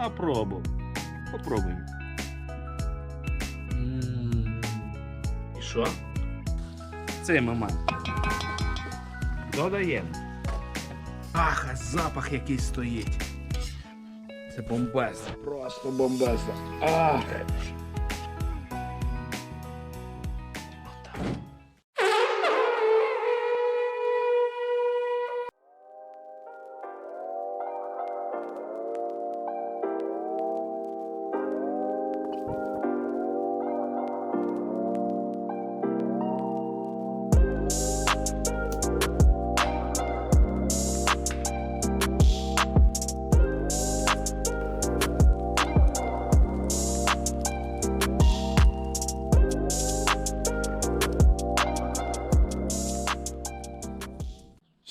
на пробу. Попробуємо. І що? Цей момент. Додаємо. Ах, а запах який стоїть. Це бомбезно. Просто бомбезно. Ах.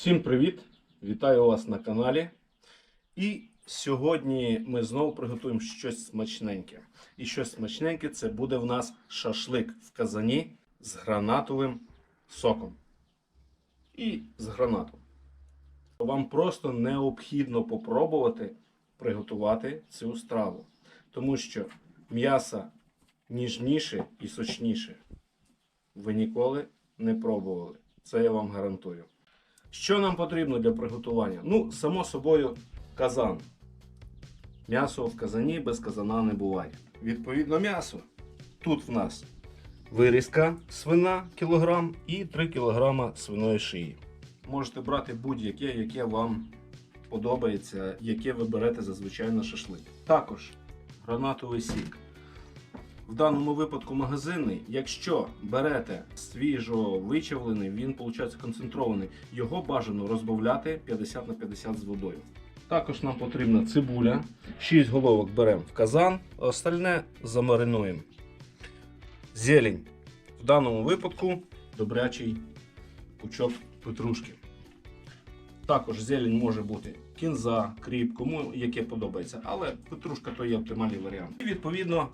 Всім привіт! Вітаю вас на каналі. І сьогодні ми знову приготуємо щось смачненьке. І щось смачненьке це буде в нас шашлик в казані з гранатовим соком. І з гранатом. Вам просто необхідно попробувати приготувати цю страву. Тому що м'ясо ніжніше і сочніше ви ніколи не пробували. Це я вам гарантую. Що нам потрібно для приготування? Ну, само собою, казан. М'ясо в казані без казана не буває. Відповідно, м'ясо. Тут в нас вирізка свина кілограм і 3 кг свиної шиї. Можете брати будь-яке, яке вам подобається, яке ви берете зазвичай на шашлик. Також гранатовий сік. В даному випадку магазинний, якщо берете свіжо вичавлений, він виходить концентрований. Його бажано розбавляти 50 на 50 з водою. Також нам потрібна цибуля. 6 головок беремо в казан, остальне замаринуємо. Зелень. В даному випадку добрячий пучок петрушки. Також зелень може бути кінза, кріп, кому яке подобається, але петрушка то є оптимальний варіант. І відповідно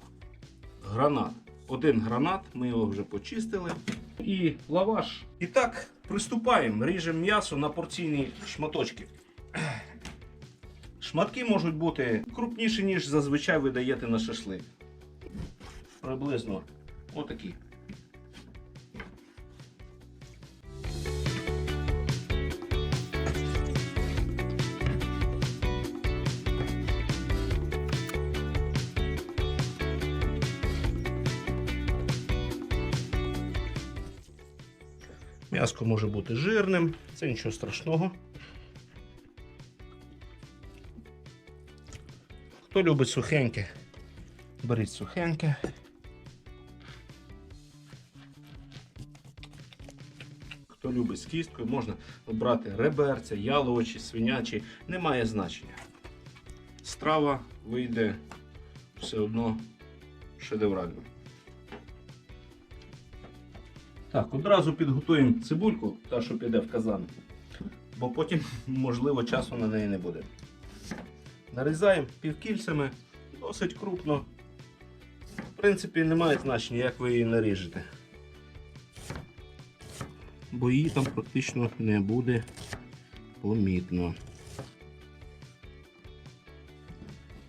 гранат. Один гранат, ми його вже почистили. І лаваш. І так, приступаємо. Ріжемо м'ясо на порційні шматочки. Шматки можуть бути крупніші, ніж зазвичай ви даєте на шашлик. Приблизно отакі. М'яско може бути жирним, це нічого страшного. Хто любить сухеньке, беріть сухеньке. Хто любить з кісткою, можна брати реберця, яловичі, свинячі, немає значення. Страва вийде все одно шедеврально. Так, одразу підготуємо цибульку, та що піде в казан, бо потім, можливо, часу на неї не буде. Нарізаємо півкільцями, досить крупно. В принципі, немає значення, як ви її наріжете. Бо її там практично не буде помітно.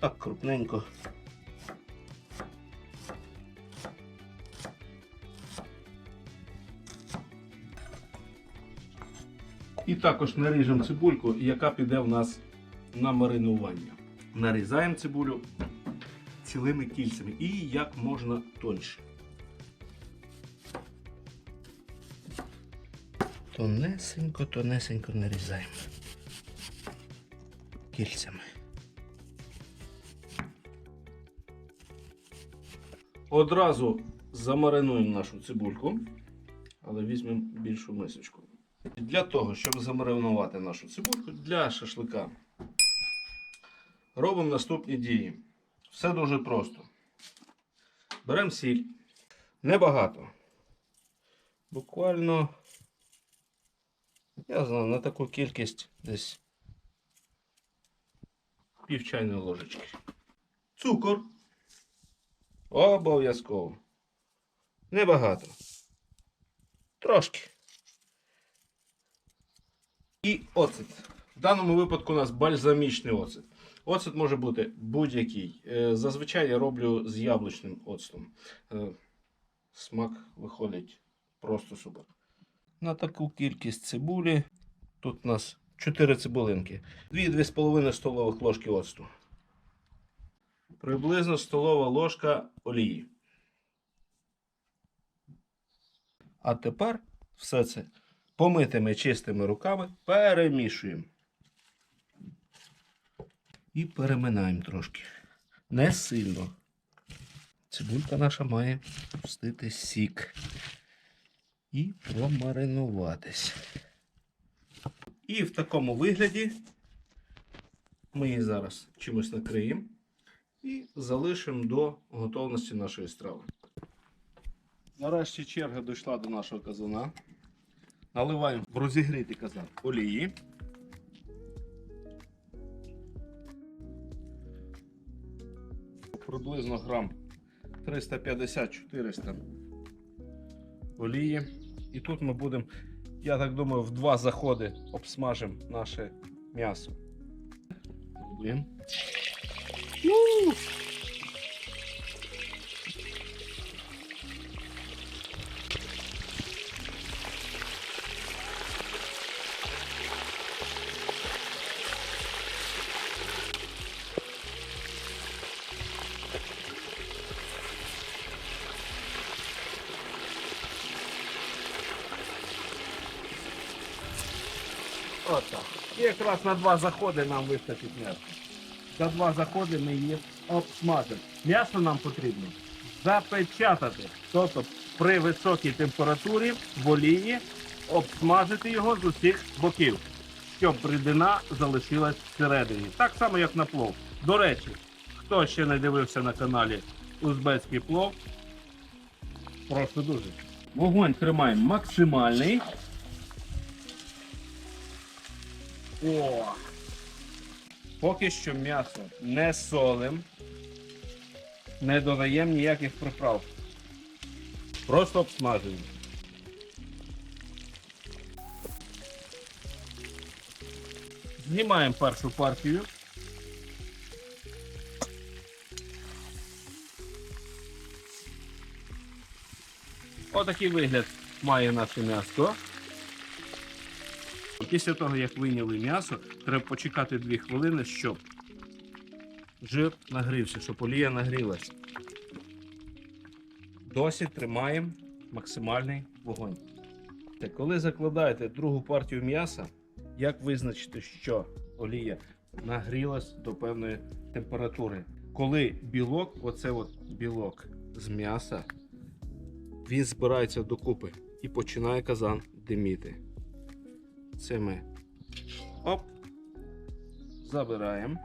Так, крупненько. І також наріжемо цибульку, яка піде в нас на маринування. Нарізаємо цибулю цілими кільцями і як можна тоньше. Тонесенько, тонесенько нарізаємо кільцями. Одразу замаринуємо нашу цибульку, але візьмемо більшу мисочку. Для того, щоб замаринувати нашу цибульку для шашлика, робимо наступні дії. Все дуже просто. Беремо сіль. Небагато. Буквально, я знаю, на таку кількість десь пів чайної ложечки. Цукор. Обов'язково. Небагато. Трошки. І оцет. В даному випадку у нас бальзамічний оцет. Оцет може бути будь-який. Е, Зазвичай я роблю з яблучним оцтом. Е, Смак виходить просто супер. На таку кількість цибулі тут у нас 4 цибулинки. 2-2,5 столових ложки оцту. Приблизно столова ложка олії. А тепер все це помитими чистими руками перемішуємо. І переминаємо трошки. Не сильно. Цибулька наша має пустити сік. І промаринуватись. І в такому вигляді ми її зараз чимось накриємо і залишимо до готовності нашої страви. Нарешті черга дійшла до нашого казана. Наливаємо в розігрітий казан олії. Приблизно грам 350-400 олії. І тут ми будемо, я так думаю, в два заходи обсмажимо наше м'ясо. Пробуємо. Отак. І якраз на два заходи нам вистачить м'ясо. За два заходи ми її обсмажимо. М'ясо нам потрібно запечатати. Тобто при високій температурі в олії обсмажити його з усіх боків, щоб рідина залишилась всередині. Так само, як на плов. До речі, хто ще не дивився на каналі Узбецький плов, прошу дуже. Вогонь тримаємо максимальний. О! Поки що м'ясо не солим, не додаємо ніяких приправ. Просто обсмажуємо. Знімаємо першу партію. Отакий вигляд має наше м'ясо. Після того, як вийняли м'ясо, треба почекати 2 хвилини, щоб жир нагрівся, щоб олія нагрілась. Досі тримаємо максимальний вогонь. Коли закладаєте другу партію м'яса, як визначити, що олія нагрілась до певної температури? Коли білок, оце от білок з м'яса, він збирається докупи і починає казан диміти. Це ми оп, забираємо.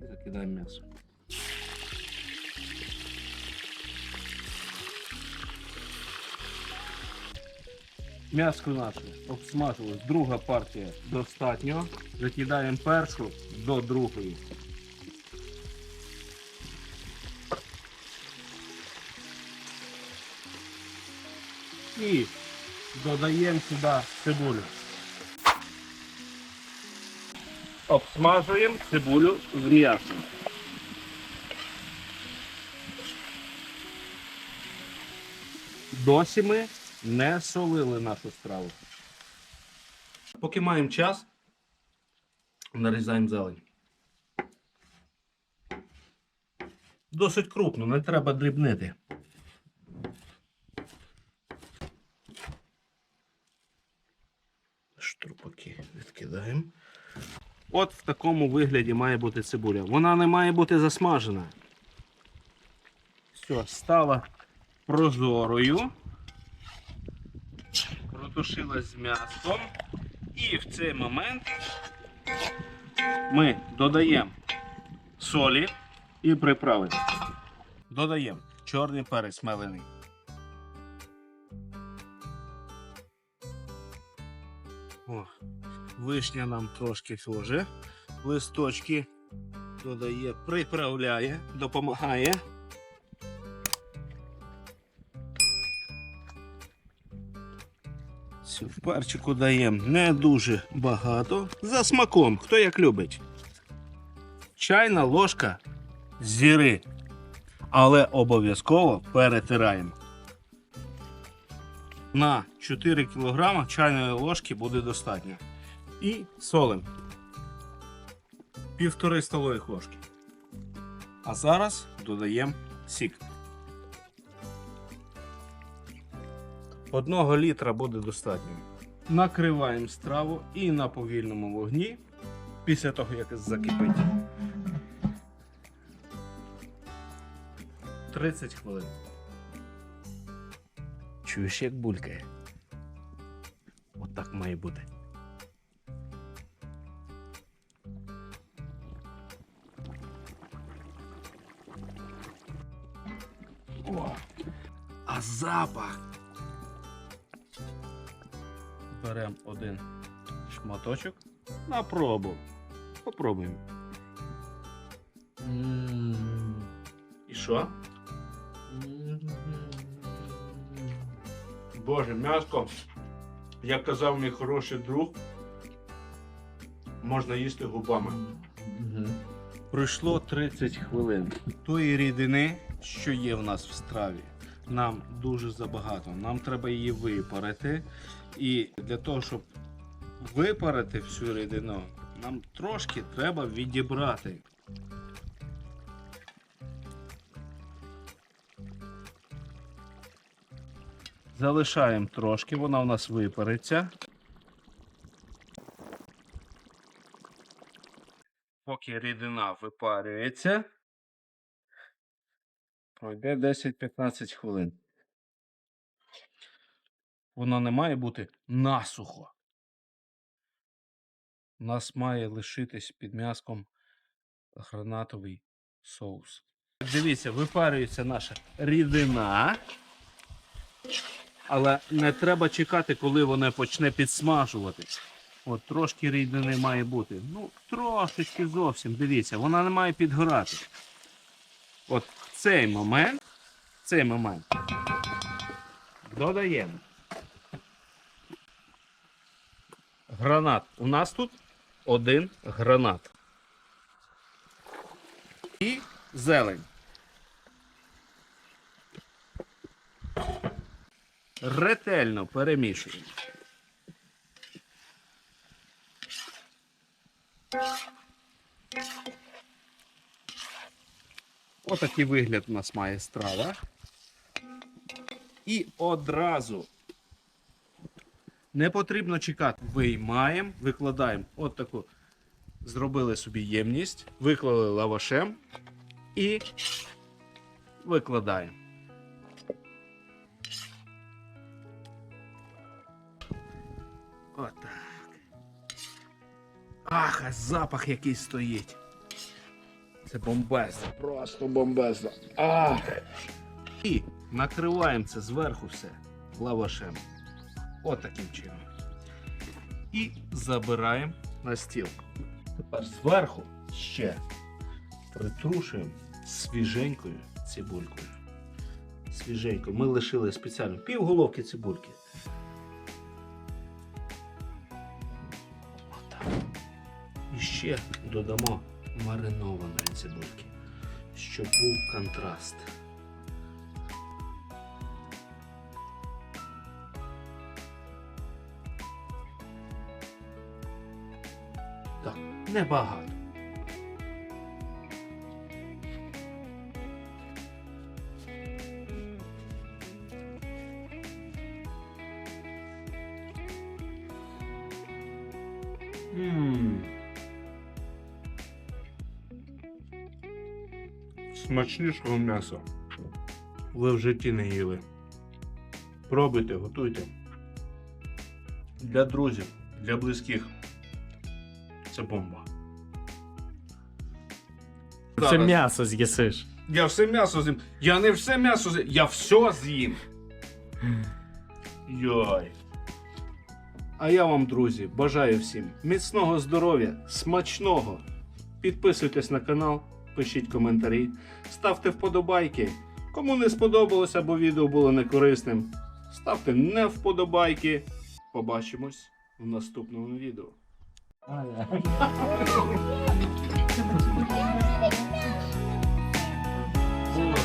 І закидаємо м'ясо. М'яско наше обсмажилось. Друга партія достатньо. Закидаємо першу до другої. І додаємо сюди цибулю. Обсмажуємо цибулю в м'ясо. Досі ми не солили нашу страву. Поки маємо час, нарізаємо зелень. Досить крупно, не треба дрібнити. Відкидаємо. От в такому вигляді має бути цибуля. Вона не має бути засмажена. Все, стала прозорою. Протушилась з м'ясом. І в цей момент ми додаємо солі і приправи. Додаємо чорний перець мелений. О, вишня нам трошки теж. Листочки додає, приправляє, допомагає. В перчику даємо не дуже багато. За смаком, хто як любить. Чайна ложка зіри. Але обов'язково перетираємо. На 4 кг чайної ложки буде достатньо. І солим. Півтори столових ложки. А зараз додаємо сік. Одного літра буде достатньо. Накриваємо страву і на повільному вогні після того, як закипить. 30 хвилин. Чуєш, як булькає? Отак має бути. О, а запах. Беремо один шматочок на пробу. Попробуємо. І що? Боже, м'яско, як казав мій хороший друг, можна їсти губами. Пройшло 30 хвилин. Тої рідини, що є в нас в страві, нам дуже забагато. Нам треба її випарити. І для того, щоб випарити всю рідину, нам трошки треба відібрати. Залишаємо трошки, вона у нас випариться. Поки рідина випарюється, пройде 10-15 хвилин. Воно не має бути насухо. У нас має лишитись під м'яском гранатовий соус. Дивіться, випарюється наша рідина. Але не треба чекати, коли вона почне підсмажуватись. От трошки рідини має бути. Ну, трошечки зовсім. Дивіться, вона не має підгорати. От в цей момент, в цей момент додаємо. Гранат. У нас тут один гранат. І зелень. Ретельно перемішуємо. Отакий вигляд у нас має страва. І одразу не потрібно чекати. Виймаємо, викладаємо от таку. Зробили собі ємність, виклали лавашем і викладаємо. Ах, а запах який стоїть. Це бомбезно. Просто бомбезно. Ах. І накриваємо це зверху все лавашем. Отаким чином. І забираємо на стіл. Тепер зверху ще притрушуємо свіженькою цибулькою. Свіженько. Ми лишили спеціально півголовки цибульки. Ще додамо маринованої цибульки, щоб був контраст. Так, небагато. Ммм. Смачнішого м'яса. Ви в житті не їли. Пробуйте, готуйте. Для друзів, для близьких. Це бомба. Це Зараз. м'ясо з'їсиш. Я все м'ясо з'їм. Я не все м'ясо з'їм. Я все з'їм. Йой. А я вам, друзі, бажаю всім міцного здоров'я, смачного. Підписуйтесь на канал, пишіть коментарі, ставте вподобайки. Кому не сподобалося або відео було некорисним, ставте не вподобайки. Побачимось в наступному відео. Було,